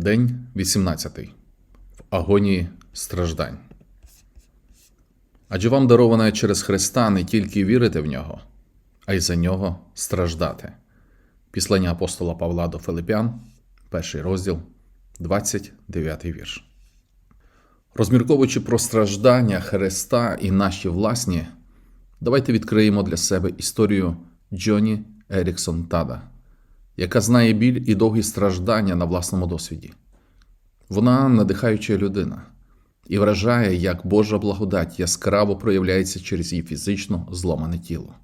День 18. В агонії страждань. Адже вам дароване через Христа не тільки вірити в нього, а й за нього страждати. Післання апостола Павла до Филипян, перший розділ, 29 вірш. Розмірковуючи про страждання Христа і наші власні, давайте відкриємо для себе історію Джоні Еріксон Тада, яка знає біль і довгі страждання на власному досвіді. Вона надихаюча людина і вражає, як Божа благодать яскраво проявляється через її фізично зломане тіло.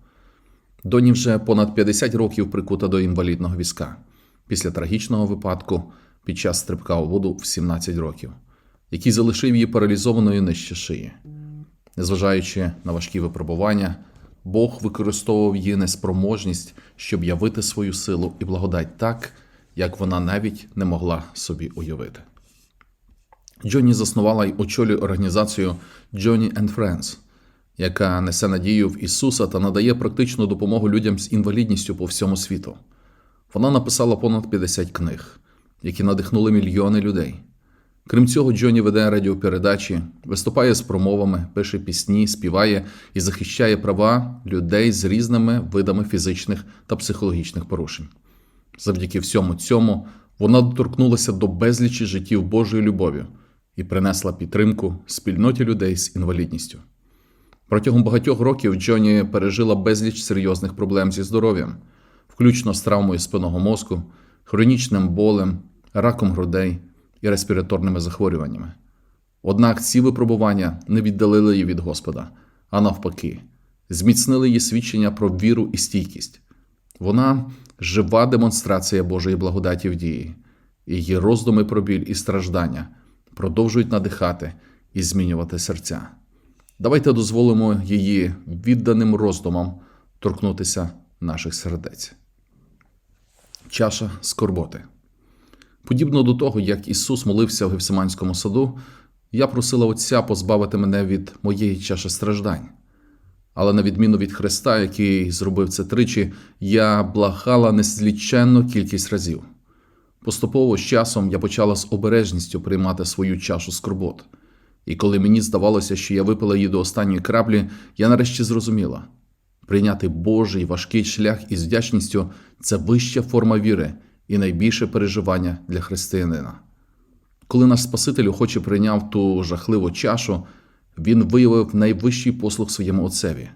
Доні вже понад 50 років прикута до інвалідного візка після трагічного випадку під час стрибка у воду в 17 років, який залишив її паралізованою нижче шиї. Незважаючи на важкі випробування, Бог використовував її неспроможність, щоб явити свою силу і благодать так, як вона навіть не могла собі уявити. Джонні заснувала й очолює організацію Johnny and Friends, яка несе надію в Ісуса та надає практичну допомогу людям з інвалідністю по всьому світу. Вона написала понад 50 книг, які надихнули мільйони людей. Крім цього, Джонні веде радіопередачі, виступає з промовами, пише пісні, співає і захищає права людей з різними видами фізичних та психологічних порушень. Завдяки всьому цьому вона доторкнулася до безлічі життів Божою любов'ю і принесла підтримку спільноті людей з інвалідністю. Протягом багатьох років Джоні пережила безліч серйозних проблем зі здоров'ям, включно з травмою спинного мозку, хронічним болем, раком грудей і респіраторними захворюваннями. Однак ці випробування не віддалили її від Господа, а навпаки, зміцнили її свідчення про віру і стійкість. Вона жива демонстрація Божої благодаті в дії, її роздуми про біль і страждання продовжують надихати і змінювати серця. Давайте дозволимо її відданим роздумам торкнутися наших сердець. Чаша скорботи. Подібно до того, як Ісус молився в Гефсиманському саду, я просила Отця позбавити мене від моєї чаші страждань. Але на відміну від Христа, який зробив це тричі, я благала незліченну кількість разів. Поступово з часом я почала з обережністю приймати свою чашу скорбот. І коли мені здавалося, що я випила її до останньої краплі, я нарешті зрозуміла: прийняти Божий важкий шлях із вдячністю це вища форма віри і найбільше переживання для християнина. Коли наш Спаситель охоче прийняв ту жахливу чашу, він виявив найвищий послуг своєму Отцеві.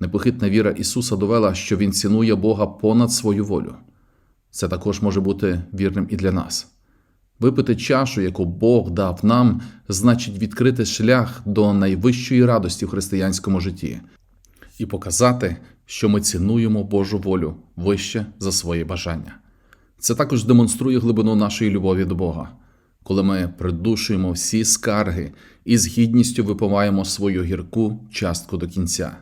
Непохитна віра Ісуса довела, що Він цінує Бога понад свою волю. Це також може бути вірним і для нас. Випити чашу, яку Бог дав нам, значить відкрити шлях до найвищої радості в християнському житті і показати, що ми цінуємо Божу волю вище за свої бажання. Це також демонструє глибину нашої любові до Бога, коли ми придушуємо всі скарги і з гідністю випиваємо свою гірку частку до кінця.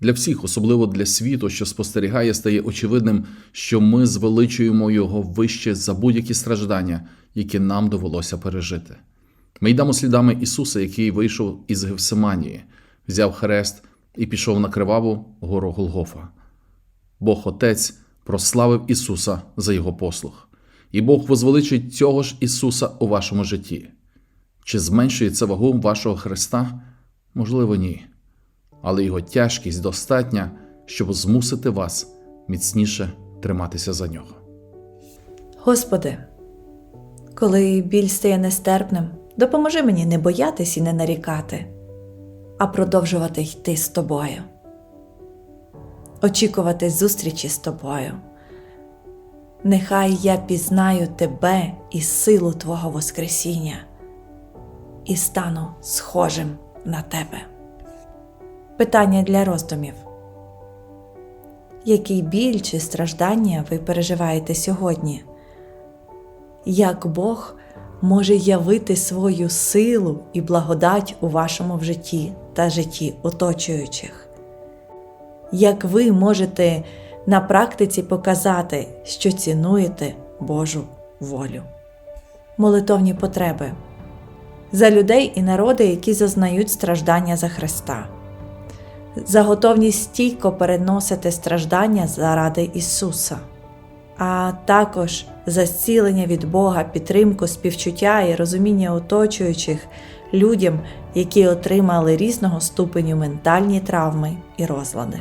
Для всіх, особливо для світу, що спостерігає, стає очевидним, що ми звеличуємо його вище за будь-які страждання, які нам довелося пережити. Ми йдемо слідами Ісуса, який вийшов із Гевсиманії, взяв хрест і пішов на криваву гору Голгофа. Бог Отець прославив Ісуса за Його послуг, і Бог возвеличить цього ж Ісуса у вашому житті. Чи зменшується вагу вашого Христа? Можливо, ні. Але його тяжкість достатня, щоб змусити вас міцніше триматися за нього. Господи, коли біль стає нестерпним, допоможи мені не боятись і не нарікати, а продовжувати йти з тобою, очікувати зустрічі з тобою. Нехай я пізнаю тебе і силу Твого Воскресіння і стану схожим на тебе. Питання для роздумів. Який біль чи страждання ви переживаєте сьогодні? Як Бог може явити свою силу і благодать у вашому в житті та житті оточуючих? Як ви можете на практиці показати, що цінуєте Божу волю? Молитовні потреби за людей і народи, які зазнають страждання за Христа за готовність стійко переносити страждання заради Ісуса, а також за зцілення від Бога, підтримку, співчуття і розуміння оточуючих людям, які отримали різного ступеню ментальні травми і розлади.